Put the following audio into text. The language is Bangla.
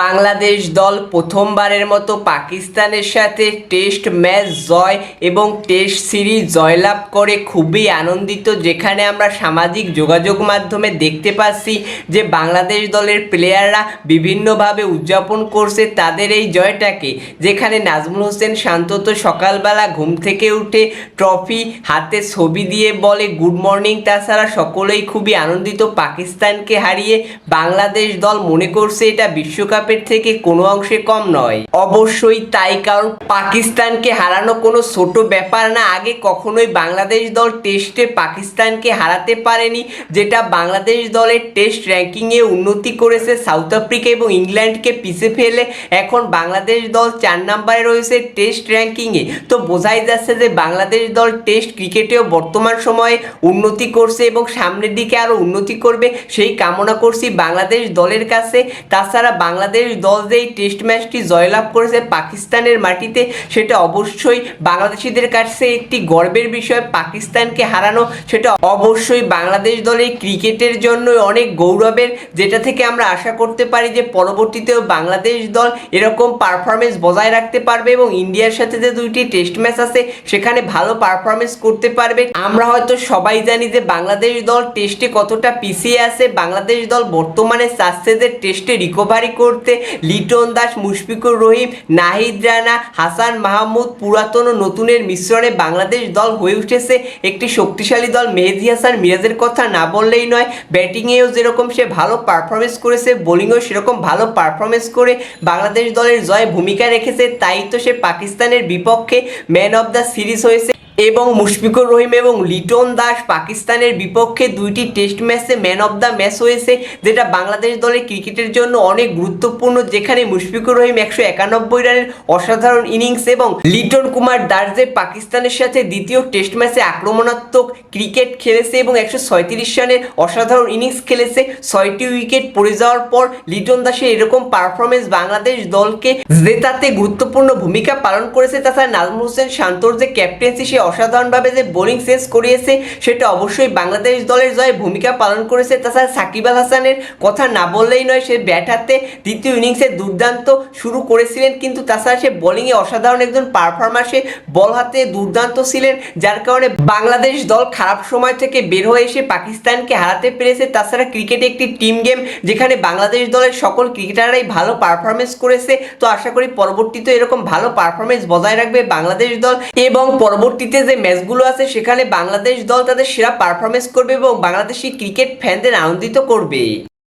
বাংলাদেশ দল প্রথমবারের মতো পাকিস্তানের সাথে টেস্ট ম্যাচ জয় এবং টেস্ট সিরিজ জয়লাভ করে। খুবই আনন্দিত, যেখানে আমরা সামাজিক যোগাযোগ মাধ্যমে দেখতে পাচ্ছি যে বাংলাদেশ দলের প্লেয়াররা বিভিন্নভাবে উদযাপন করছে তাদের এই জয়টাকে, যেখানে নাজমুল হোসেন শান্ত তো সকালবেলা ঘুম থেকে উঠে ট্রফি হাতে ছবি দিয়ে বলে গুড মর্নিং তাছাড়া সকলেই খুবই আনন্দিত। পাকিস্তানকে হারিয়ে বাংলাদেশ দল মনে করছে এটা বিশ্বকাপের থেকে কোনো অংশে কম নয়। অবশ্যই তাই, কারণ পাকিস্তানকে হারানো কোনো ছোট ব্যাপার না। আগে কখনোই বাংলাদেশ দল টেস্টে পাকিস্তানকে হারাতে পারেনি, যেটা বাংলাদেশ দলের টেস্ট র্যাঙ্কিংয়ে উন্নতি করেছে সাউথ আফ্রিকা এবং ইংল্যান্ডকে পিছে ফেলে। এখন বাংলাদেশ দল চার নম্বরে রয়েছে টেস্ট র্যাঙ্কিংয়ে তো বোঝাই যাচ্ছে যে বাংলাদেশ দল টেস্ট ক্রিকেটেও বর্তমান সময়ে উন্নতি করছে এবং সামনের দিকে আরও উন্নতি করবে। সেই কামনা করছি বাংলাদেশ দলের কাছে। তাছাড়া বাংলাদেশ দল যে এই টেস্ট ম্যাচটি জয়লাভ করেছে পাকিস্তানের মাটিতে, সেটা অবশ্যই বাংলাদেশিদের কাছে একটি গর্বের বিষয়। পাকিস্তানকে হারানো, সেটা অবশ্যই বাংলাদেশ দলের ক্রিকেটের জন্য অনেক গৌরবের, যেটা থেকে আমরা আশা করতে পারি যে পরবর্তীতেও বাংলাদেশ দল এরকম পারফরমেন্স বজায় রাখতে পারবে এবং ইন্ডিয়ার সাথে যে দুইটি টেস্ট ম্যাচ আছে, সেখানে ভালো পারফরমেন্স করতে পারবে। আমরা হয়তো সবাই জানি যে বাংলাদেশ দল টেস্টে কতটা পিছিয়ে আছে। বাংলাদেশ দল বর্তমানে চাচ্ছে যে টেস্টে রিকভারি করতে লিটন দাস, মুশফিকুর রহিম, নাহিদ রানা, হাসান মাহমুদ, পুরাতন ও নতুনের মিশ্রণে বাংলাদেশ দল হয়ে উঠেছে। একটি শক্তিশালী দল মেহেদি হাসান মিরাজের কথা না বললেই নয়, ব্যাটিংয়েও যেরকম সে ভালো পারফরমেন্স করেছে বোলিংয়েও সেরকম ভালো পারফরমেন্স করে বাংলাদেশ দলের জয়ে ভূমিকা রেখেছে, তাই তো সে পাকিস্তানের বিপক্ষে ম্যান অফ দ্য সিরিজ হয়েছে। এবং মুশফিকুর রহিম এবং লিটন দাস পাকিস্তানের বিপক্ষে দুইটি টেস্ট ম্যাচে ম্যান অফ দ্য ম্যাচ হয়েছে, যেটা বাংলাদেশ দলের ক্রিকেটের জন্য অনেক গুরুত্বপূর্ণ, যেখানে মুশফিকুর রহিম একশো একানব্বই রানের অসাধারণ ইনিংস এবং লিটন কুমার দাস যে পাকিস্তানের সাথে দ্বিতীয় টেস্ট ম্যাচে আক্রমণাত্মক ক্রিকেট খেলেছে এবং একশো ছয়ত্রিশ রানের অসাধারণ ইনিংস খেলেছে। ছয়টি উইকেট পড়ে যাওয়ার পর লিটন দাসের এরকম পারফরমেন্স বাংলাদেশ দলকে জেতাতে গুরুত্বপূর্ণ ভূমিকা পালন করেছে। তাছাড়া নাজমুল হোসেন শান্তর যে ক্যাপ্টেন্সি, সে অসাধারণভাবে যে বোলিং শেষ করিয়েছে, সেটা অবশ্যই বাংলাদেশ দলের জয়ে ভূমিকা পালন করেছে। তাছাড়া সাকিব আল হাসানের কথা না বললেই নয়, সে ব্যাট হাতে দ্বিতীয় ইনিংসে দুর্দান্ত শুরু করেছিলেন। কিন্তু তাছাড়া সে বোলিংয়ে অসাধারণ একজন পারফরমার সে বল হাতে দুর্দান্ত ছিলেন, যার কারণে বাংলাদেশ দল খারাপ সময় থেকে বের হয়ে এসে পাকিস্তানকে হারাতে পেরেছে। তাছাড়া ক্রিকেট একটি টিম গেম, যেখানে বাংলাদেশ দলের সকল ক্রিকেটাররাই ভালো পারফরমেন্স করেছে। তো আশা করি পরবর্তীতে এরকম ভালো পারফরমেন্স বজায় রাখবে বাংলাদেশ দল এবং পরবর্তীতে যে ম্যাচগুলো আছে, সেখানে বাংলাদেশ দল তাদের সেরা পারফরমেন্স করবে এবং বাংলাদেশি ক্রিকেট ফ্যানদের আনন্দিত করবে।